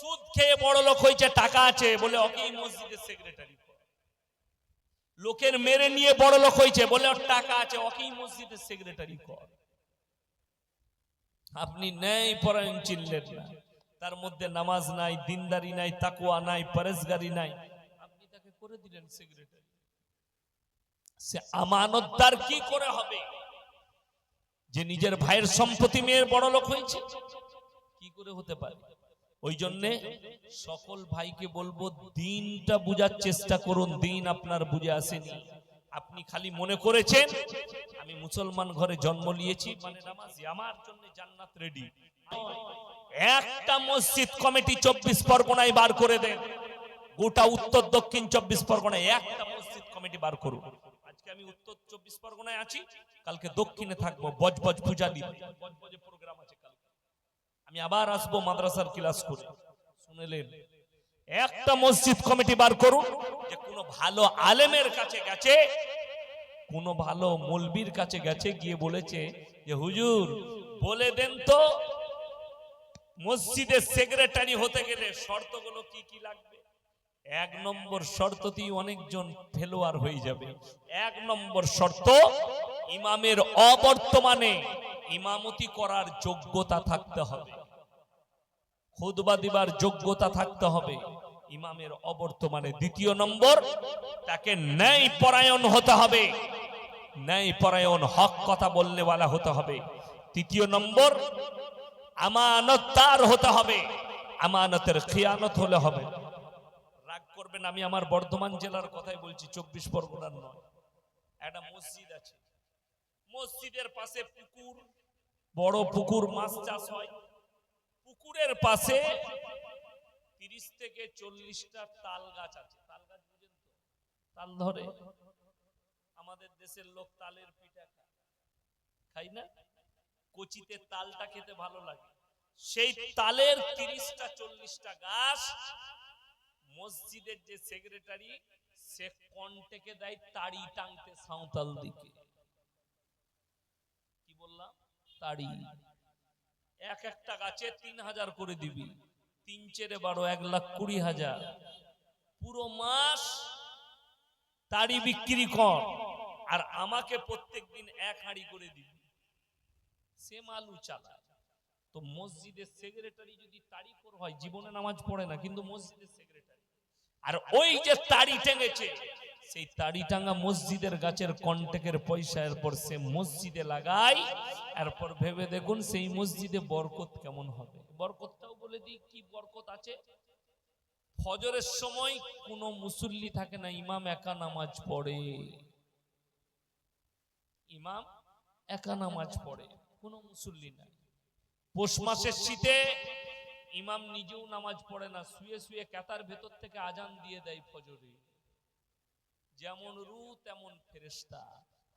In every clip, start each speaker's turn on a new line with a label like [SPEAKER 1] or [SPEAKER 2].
[SPEAKER 1] সুদ খেয়ে বড় লোক হয়েছে, টাকা আছে। বলে, ওকে মসজিদের সেক্রেটারি লোকের মেরে নিয়ে বড় লোক হয়েছে, বলে, ওর টাকা আছে, ওকে, এই মসজিদের সেক্রেটারি কর আপনি ন্যায় পরায়ণ চিনলেন না। তার মধ্যে নামাজ নাই, দিনদারি নাই তাকুয়া নাই, পরেশগারি নাই। আপনি তাকে করে দিলেন সেক্রেটারি সে আমানতদার কি করে হবে? যে নিজের ভাইয়ের সম্পত্তি মেয়ের বড় লোক হয়েছে? কি করে হতে পারে? ওই জন্যে সকল ভাইকে বলব দিনটা বুঝার চেষ্টা করুন দিন আপনার বুঝে আসেনি। আপনি খালি মনে করেছেন আমি মুসলমান ঘরে জন্ম নিয়েছি মানে নামাজি আমার জন্য জান্নাত রেডি একটা মসজিদ কমিটি চব্বিশ পরগনায় বার করে দেন। গোটা উত্তর দক্ষিণ চব্বিশ পরগনায় একটা মসজিদ কমিটি বার করুন। আজকে আমি উত্তর চব্বিশ পরগনায় আছি কালকে দক্ষিণে থাকব বজবজ পূজা দিবে বজবজে প্রোগ্রাম আছে আমি আবার আসব মাদ্রাসার ক্লাস করে। শুনেলেন? একটা মসজিদ কমিটি বার করুন, যে কোনো ভালো আলেমের কাছে গেছে, কোন ভালো মলবির কাছে গেছে, গিয়ে বলেছে যে, হুজুর, বলে দেন তো, মসজিদের সেক্রেটারি হতে গেলে শর্তগুলো কি কি লাগবে? এক নম্বর শর্ততেই অনেকজন ফেলোয়ার হয়ে যাবে। এক নম্বর শর্ত, ইমামের অবর্তমানে ইমামতি করার যোগ্যতা থাকতে হবে। খুদবা দিবার যোগ্যতা থাকতে হবে। ইমামের অবর্তমানে দ্বিতীয় নম্বর, তাকে ন্যায় পরায়ণ হতে হবে। ন্যায় পরায়ণ হক কথা বললে বলা হতে হবে। তৃতীয় নম্বর আমানতদার হতে হবে। আমানতের খিয়ানত হলে হবে। রাগ করবেন, আমি আমার বর্ধমান জেলার কথাই বলছি, চব্বিশ পরগনার নয়। একটা মসজিদ আছে। মসজিদের পাশে পুকুর, বড় পুকুর, মাছ চাষ হয়। পুকুরের পাশে তিরিশ থেকে চল্লিশটা তাল গাছ আছে। তাল গাছ বুঝেন তো? তাল ধরে। আমাদের দেশের লোক তালের পিঠা খায়। খাই না? কচিতে তালটা খেতে ভালো লাগে। সেই তালের তিরিশটা, চল্লিশটা গাছ মসজিদের যে সেক্রেটারি, সে কন্টেকে দেয় তাড়ি টাংতে সাঁওতাল দিকে কি বললাম? তাড়ি। এক একটা গাছে তিন হাজার করে দিবি। তিন চেরে বারো, এক লাখ কুড়ি হাজার। পুরো মাস তারি বিক্রি কর, আর আমাকে প্রত্যেক দিন এক হাঁড়ি করে দিবি। সে মালু চালায় তো মসজিদের সেক্রেটারি যদি তাড়ি কর হয়, জীবনে নামাজ পড়ে না, কিন্তু মসজিদের সেক্রেটারি। আর ওই যে তাড়ি টেঙেছে, সেই তাড়ি টাঙ্গা মসজিদের গাছের কন্টেকের পয়সা, এরপর সে মসজিদে লাগায় এরপর ভেবে দেখুন সেই মসজিদে বরকত কেমন হবে। বরকতটাও বলে দিই, কি বরকত আছে? ফজরের সময় কোনো মুসল্লি থাকে না, ইমাম একা নামাজ পড়ে। ইমাম একা নামাজ পড়ে, কোনো মুসল্লি নাই। পৌষ মাসের শীতে ইমাম নিজেও নামাজ পড়ে না, শুয়ে শুয়ে কেতার ভেতর থেকে আজান দিয়ে দেয় ফজরে। যেমন রু তেমন ফেরেস্তা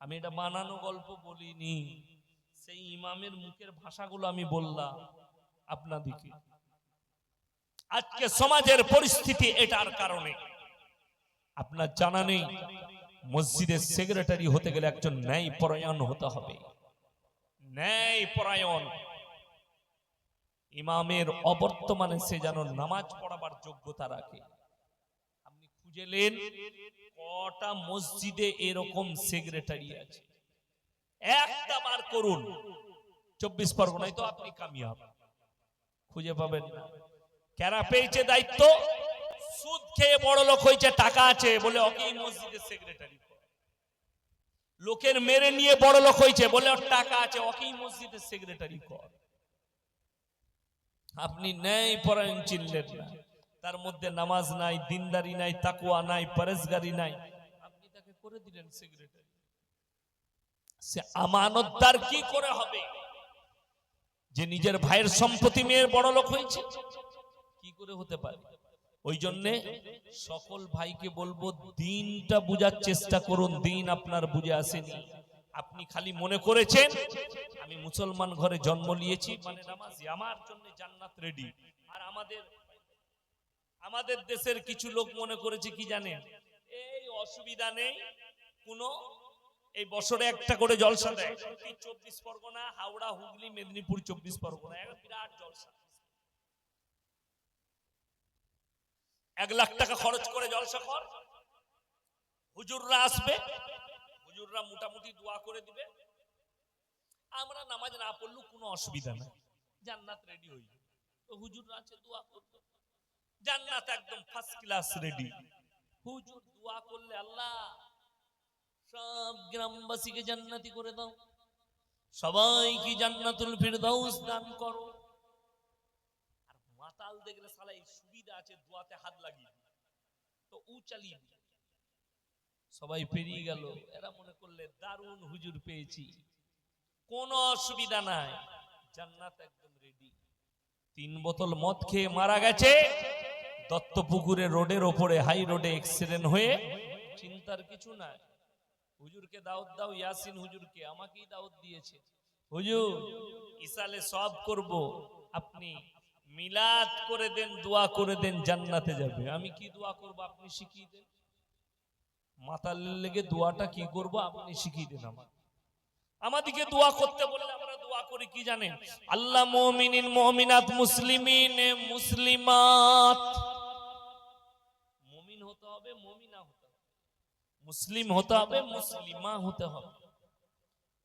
[SPEAKER 1] আমি এটা বানানো গল্প বলিনি। সেই ইমামের মুখের ভাষাগুলো আমি বললাম আপনাদিকে আজকে সমাজের পরিস্থিতি এটার কারণে। আপনার জানা নেই, মসজিদের সেক্রেটারি হতে গেলে একজন ন্যায় পরায়ণ হতে হবে। ন্যায় পরায়ণ ইমামের অবর্তমানে সে যেন নামাজ পড়াবার যোগ্যতা রাখে। আপনি খুঁজেলেন কটা মসজিদে এরকম সেক্রেটারি আছে। একটা বার করুন। চব্বিশ পরগনায় তো আপনি কামিয়াব। খুঁজে পাবেন না। কেরা পেয়েছে দায়িত্ব? সুদ খেয়ে বড় লোক হয়েছে, টাকা আছে, বলে ওকে মসজিদের সেক্রেটারি লোকের মেরে নিয়ে বড় লোক হয়েছে, বলে ওর টাকা আছে ওকে এই মসজিদের সেক্রেটারি কর। আপনি ন্যায় পরায়ণ চিনলেন না। তার মধ্যে নামাজ নাই, দিনদারি নাই তাকুয়া নাই পরেশগারি নাই। আপনি তাকে করে দিলেন সেক্রেটারি সে আমানতদার কি করে হবে? যে নিজের ভাইয়ের সম্পত্তি মেয়ের বড় লোক হয়েছে? কি করে হতে পারে? ওই জন্যে সকল ভাইকে বলব, দিনটা বুঝার চেষ্টা করুন, দিন আপনার বুঝে আসেনি। আপনি খালি মনে করেছেন, আমি মুসলমান ঘরে জন্ম নিয়েছি মানে নামাজি, আমার জন্য জান্নাত রেডি আর আমাদের আমাদের দেশের কিছু লোক মনে করেছে কি জানেন? এই অসুবিধা নেই, কোনো, এই বছরে একটা করে জলসা দেয়। চব্বিশ পরগনা, হাওড়া, হুগলি, মেদিনীপুর চব্বিশ পরগনা বিরাট জলসা। এক লাখ টাকা খরচ করে জলসা কর হুজুররা আসবে হুজুররা মোটামুটি দোয়া করে দিবে। আমরা নামাজ না পড়লেও কোনো অসুবিধা নাই। জান্নাত রেডি হই হুজুররা আছে, দোয়া করবে। জান্নাত একদম ফার্স্ট ক্লাস রেডি হুজুর দোয়া করলে আল্লাহ সব গ্রামবাসীকে জান্নাতি করে দাও। সবাইকে জান্নাতুল ফিরদাউস দান করো। আর মাতাল দেখলে সালা এই সুবিধা আছে, দোয়াতে হাত লাগিয়ে। তো উ চালিয়ে। সবাই পেরিয়ে গেল। এরা মনে করলে দারুণ হুজুর পেয়েছি। কোনো অসুবিধা নাই। জান্নাত একদম রেডি তিন বোতল মদ খেয়ে মারা গেছে। দত্তপুকুরে রোডের ওপরে হাই রোডে অ্যাক্সিডেন্ট হয়ে চিন্তার কিছু নাই। হুজুরকে দাওয়াত দাও ইয়াসিন হুজুরকে। আমাকেই দাওয়াত দিয়েছে। হুজুর ইসালে সব করব। আপনি মিলাদ করে দেন দোয়া করে দেন জান্নাতে যাবে। আমি কি দোয়া করব? আপনি শিখিয়ে দেন। মাতাল লেগে দোয়াটা কি করব? আপনি শিখিয়ে দেন আমার আমাদেরকে দোয়া করতে বললে আমরা দোয়া করি, কি জানেন? আল্লাহ মুমিনিন, মুমিনাত, মুসলিমিন, মুসলিমাত। মুমিন হতে হবে, মুমিনা হতে হবে। মুসলিম হতে হবে, মুসলিমা হতে হবে।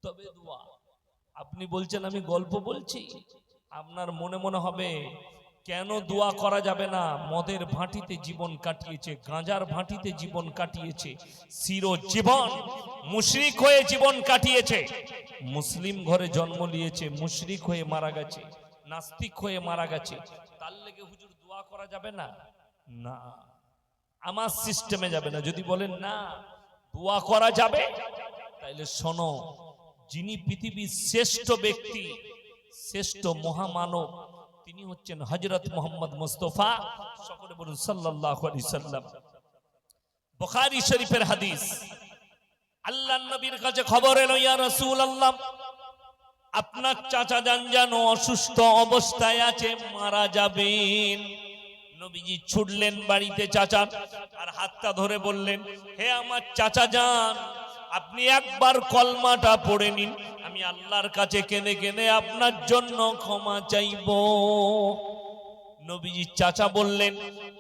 [SPEAKER 1] তবে দোয়া। আপনি বলছেন, আমি গল্প বলছি। আপনার মনে মনে হবে কেন দোয়া করা যাবে না? মদের ভাঁটিতে জীবন কাটিয়েছে, গাঁজার ভাটিতে জীবন কাটিয়েছে চির জীবন মুশরিক হয়ে জীবন কাটিয়েছে। মুসলিম ঘরে জন্ম নিয়েছে, মুশরিক হয়ে মারা গেছে, নাস্তিক হয়ে মারা গেছে। তার লেগে হুজুর দোয়া করা যাবে না? না। আমার সিস্টেমে যাবে না। যদি বলেন না, দোয়া করা যাবে? তাইলে শোনো, যিনি পৃথিবীর শ্রেষ্ঠ ব্যক্তি, শ্রেষ্ঠ মহামানব তিনি হচ্ছেন হজরত মোহাম্মদ মুস্তফা সকলে বলুন আলাইহি সাল্লাম। বুখারী শরীফের হাদিস। আল্লাহ নবীর কাছে খবর এলো, ইয়া রাসূলুল্লাহ, আপনার চাচা যান যেন অসুস্থ অবস্থায় আছে, মারা যাবেন। নবীজি ছুটলেন বাড়িতে চাচা, আর হাতটা ধরে বললেন, হে আমার চাচা যান আপনি একবার কলমাটা পড়ে নিন আমি আল্লাহর কাছে কেঁদে কেনে আপনার জন্য ক্ষমা চাইব। নবীজি চাচা বললেন,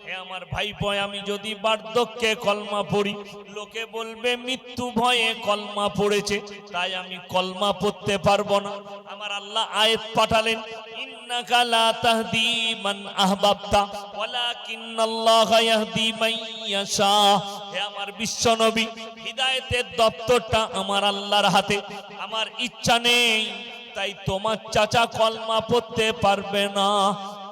[SPEAKER 1] হে আমার ভাই ভয় আমি যদি বার্ধক্যে কলমা পড়ি, লোকে বলবে মৃত্যু ভয়ে কলমা পড়েছে, তাই আমি কলমা পড়তে পারব না। আমার আল্লাহ আয়াত পাঠালেন, ইন্নাকা মান আহবাবতা হে আমার বিশ্ব নবী, হিদায়াতের দপ্তরটা আমার আল্লাহর হাতে। আমার ইচ্ছা নেই, তাই তোমার চাচা কলমা পড়তে পারবে না।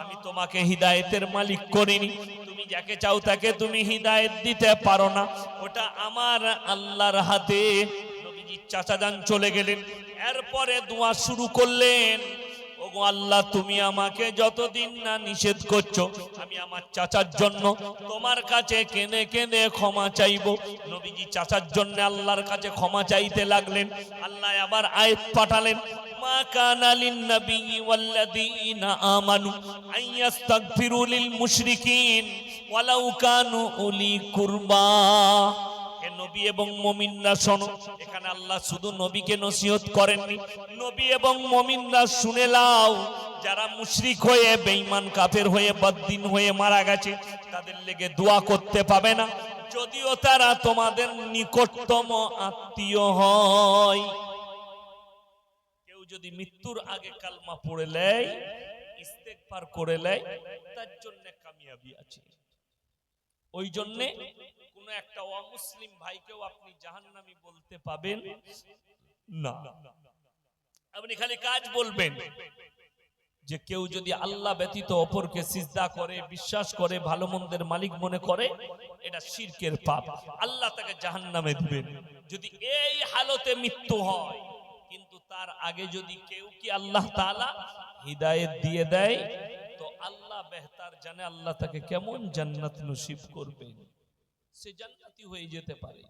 [SPEAKER 1] আমি তোমাকে হিদায়েতের মালিক করিনি। তুমি যাকে চাও তাকে তুমি হিদায়েত দিতে পারো না। ওটা আমার আল্লাহর হাতে। চাচা যান চলে গেলেন। এরপরে দোয়া শুরু করলেন। আল্লাহ, তুমি আমাকে যতদিন না নিষেধ করছ, আমি আমার চাচার জন্য তোমার কাছে কেনে কেনে ক্ষমা চাইব। নবীজি চাচার জন্য আল্লাহর কাছে ক্ষমা চাইতে লাগলেন। আল্লাহ আবার আয়াত পাঠালেন, মা আমানু মুশরিকিন উলি কুরবা। নবী এবং মমিনরা শোনো, এখানে আল্লাহ শুধু নবীকে নসিহত করেননি। নবী এবং শুনে লাও যারা হয়ে কাফের হয়ে হয়ে মারা গেছে, তাদের লেগে দোয়া করতে পাবে না। যদিও তারা তোমাদের নিকটতম আত্মীয় হয়। কেউ যদি মৃত্যুর আগে কালমা পড়ে লেয় করে লেয়, তার জন্য কামিয়াবি আছে। ওই জন্য কোন একটা অমুসলিম ভাইকেও আপনি জাহান্নামী বলতে পাবেন না। আপনি খালি কাজ বলবেন যে কেউ যদি আল্লাহ ব্যতীত অপরকে সিজদা করে, বিশ্বাস করে, ভালো মন্দের মালিক মনে করে, এটা শিরকের পাপ। আল্লাহ তাকে জাহান্নামে দিবেন। যদি এই হালতে মৃত্যু হয়, কিন্তু তার আগে যদি কেউ কি আল্লাহ তাআলা হিদায়েত দিয়ে দেয়? আল্লাহ বেহতার জানে আল্লাহ তাকে কেমন জান্নাত নসিব করবেন। সে জান্নাতি হয়ে যেতে পারে।